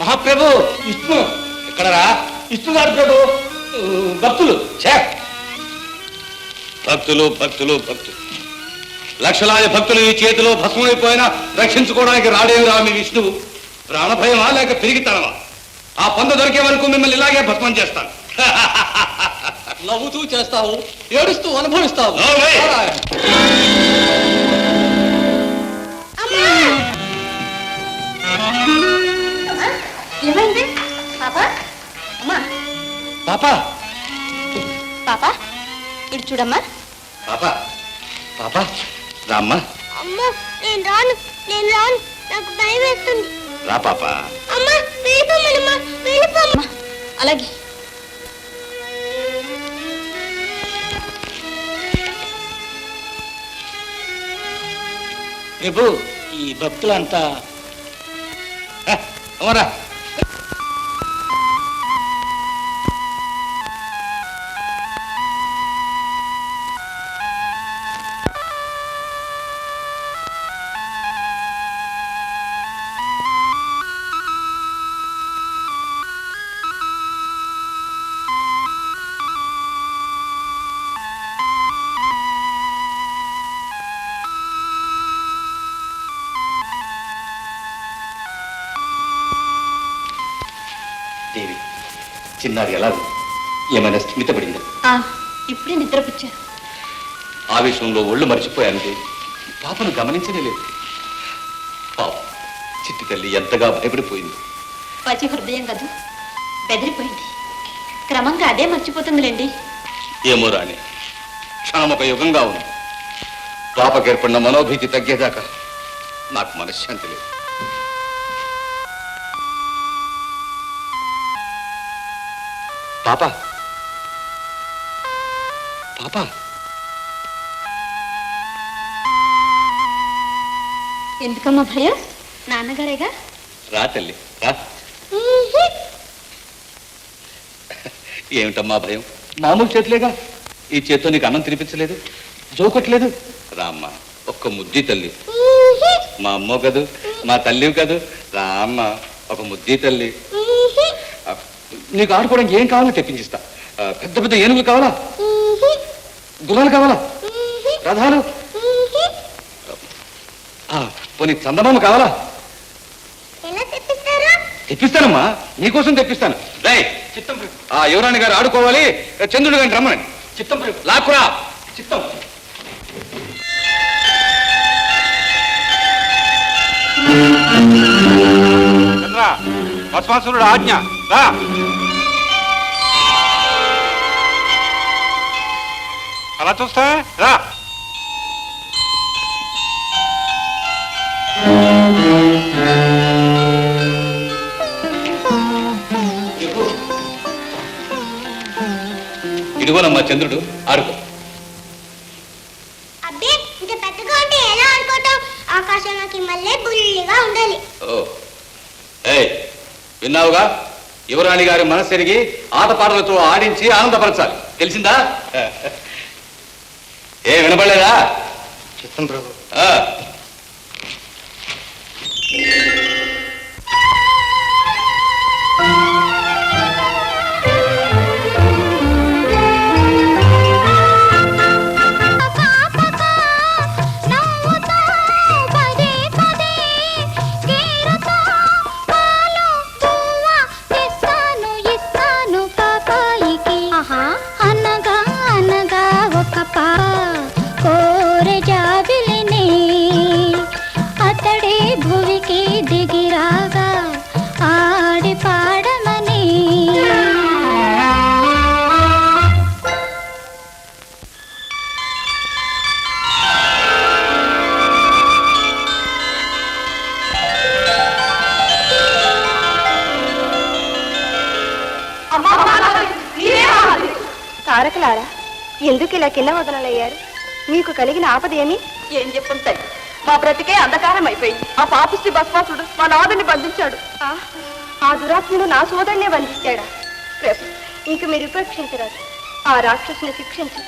మహాప్రభు విష్ణు ఎక్కడరా? విష్ణు గారు ప్రభు భక్తులు. ఛే! భక్తులు భక్తులు భక్తులు లక్షలాది భక్తులు ఈ చేతిలో భస్మైపోయినా రక్షించుకోవడానికి రాడేవి మీ విష్ణువు. ప్రాణభయమా లేక పిరిగితనమా? ఆ పంద దొరికే వరకు మిమ్మల్ని ఇలాగే భస్మం చేస్తాను. నవ్వుతూ చేస్తావు ఏడుస్తూ అనుభవిస్తావు. ఏమైంది? పాప? అమ్మా. పాప. పాప? ఇటు చూడమ్మా. పాప. పాప రామ్మా. అమ్మా నేను రాను నేను రాను. నాకు భయం వేస్తుంది రా పాప. అమ్మా వెళ్ళిపోమ్మా వెళ్ళిపోమ్మా. అలాగే. ప్రభు ఈ భక్తులంతా. హ, దేవి చిన్నారి ఎలా? ఏమైనా స్థిమితపడిందా ఆ, ఇప్పుడే నిద్రపుచ్చారు. ఆవేశంలో ఒళ్ళు మర్చిపోయాను దేవి పాపను గమనించనే లేదు. పాపం చిట్టి తల్లి ఎంతగా భయపడిపోయింది. పచి హృదయం కదూ బెదిరిపోయింది. క్రమంగా అదే మర్చిపోతుందిలేండి. ఏమో రాని క్షణం ఒక యుగంగా ఉంది. పాపకి ఏర్పడిన మనోభీతి తగ్గేదాకా నాకు మనశ్శాంతి లేదు. పాప. పాప. ఎందుకమ్మా భయం నాన్నగారేగా? రా తల్లి రా. ఏమిటమ్మా భయం? మామూలు చేతులేగా? ఈ చేత్తో నీకు అన్నం తినిపించలేదు? జోకొట్టలేదు? రామ్మ ఒక్క ముద్ది తల్లి. మా అమ్మ కదూ మా తల్లి కదూ. రామ్మ ఒక ముద్ది తల్లి. నీకు ఆడుకోవడానికి ఏం కావాలో తెప్పించిస్తా. పెద్ద పెద్ద ఏనుగులు కావాలా? గుర్రాలు కావాలా? రథాలు? ఆ, పోనీ చందమామ కావాలా? తెప్పిస్తానమ్మా. నీకోసం తెప్పిస్తాను. రై చిత్తం. ఆ యువరాణి గారు ఆడుకోవాలి. చంద్రుడు గారిని రమ్మని చిత్తం. లాక్కురా. చిత్తం. చంద్ర భస్మాసురుడు ఆజ్ఞ. రా. చూస్తా రా ఇదిగోనమ్మా చంద్రుడు ఆడుకో. అబ్బే ఇంత పెద్దగా ఉంటే ఎలా అనుకోవటం ఆకాశంలోకి మళ్ళీ బుల్లిగా ఉండాలి. ఓ. ఏయ్ విన్నావుగా? యువరాణి గారి మనసెరిగి ఆటపాటలతో ఆడించి ఆనందపరచాలి. తెలిసిందా? ఏ వినపడలేదా? చిత్తం ప్రభు. ఎందుకు ఇలా కింద వదలయ్యారు మీకు కలిగిన ఆపద ఏమి? ఏం చెప్పం తల్లి మా బ్రతికే అంధకారం అయిపోయింది ఆ పాపిష్టి భస్మాసుడు మా నాదుని బంధించాడు. ఆ, ఆ దురాత్ముడు నా సోదరునే బంధించాడా? ప్రభు ఇంక మీరు ఉపేక్షించరాదు ఆ రాక్షసుని శిక్షించి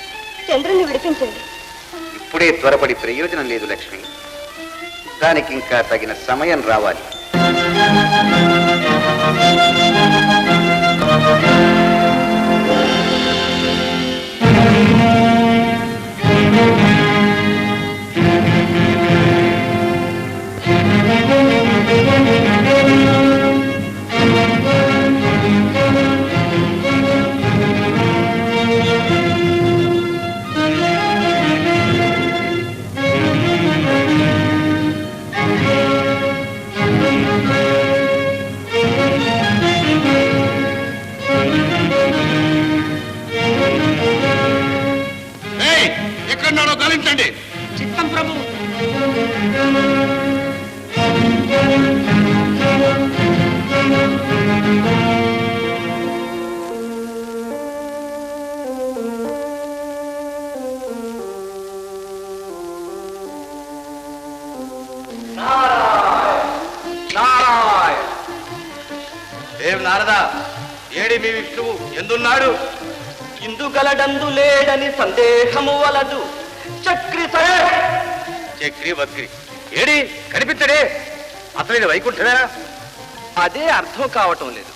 చంద్రుని విడిపించండి. ఇప్పుడే త్వరపడి ప్రయోజనం లేదు లక్ష్మి. దానికి ఇంకా తగిన సమయం రావాలి. Thank you. నారదా ఏడి మీ విష్ణువు ఎందున్నాడు? ఇందుగలడందు లేడని సందేహము వలదు. చక్రి చక్రి బక్రి ఏడి కనిపించడే? అసలు ఇది వైకుంఠమేనా? అదే అర్థం కావటం లేదు.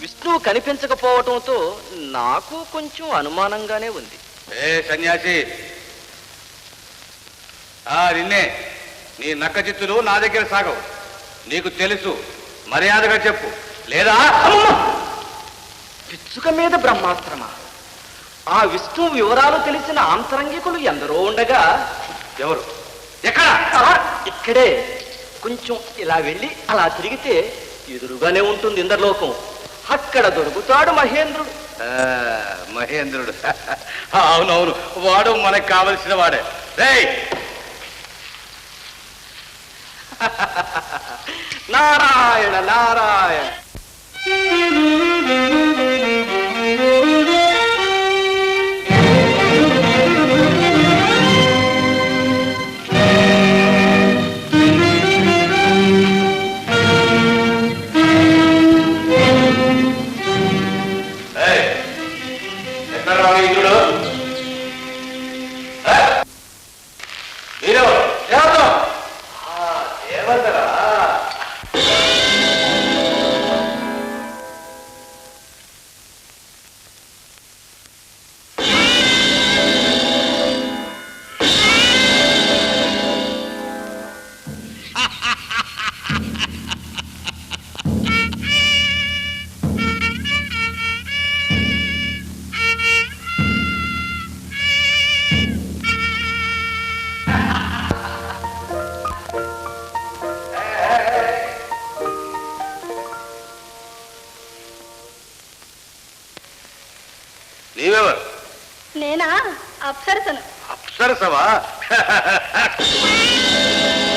విష్ణువు కనిపించకపోవటంతో నాకు కొంచెం అనుమానంగానే ఉంది. ఏ సన్యాసి? ఆ నిన్నే నీ నక్క చిత్తులు నా దగ్గర సాగవు. నీకు తెలుసు మర్యాదగా చెప్పు. లేదా? పిచ్చుక మీద బ్రహ్మాస్త్రమా? ఆ విష్ణు వివరాలు తెలిసిన ఆంతరంగికులు ఎందరో ఉండగా ఎవరు? ఎక్కడ? ఇక్కడే. కొంచెం ఇలా వెళ్ళి అలా తిరిగితే ఎదురుగానే ఉంటుంది ఇంద్రలోకం. అక్కడ దొరుకుతాడు మహేంద్రుడు. ఆ, మహేంద్రుడు. అవునవును వాడు మనకు కావలసిన వాడే. రేయ్! నారాయణ నారాయణ. నీవెవరు? నేనా? అప్సరసను. అప్సరసవా?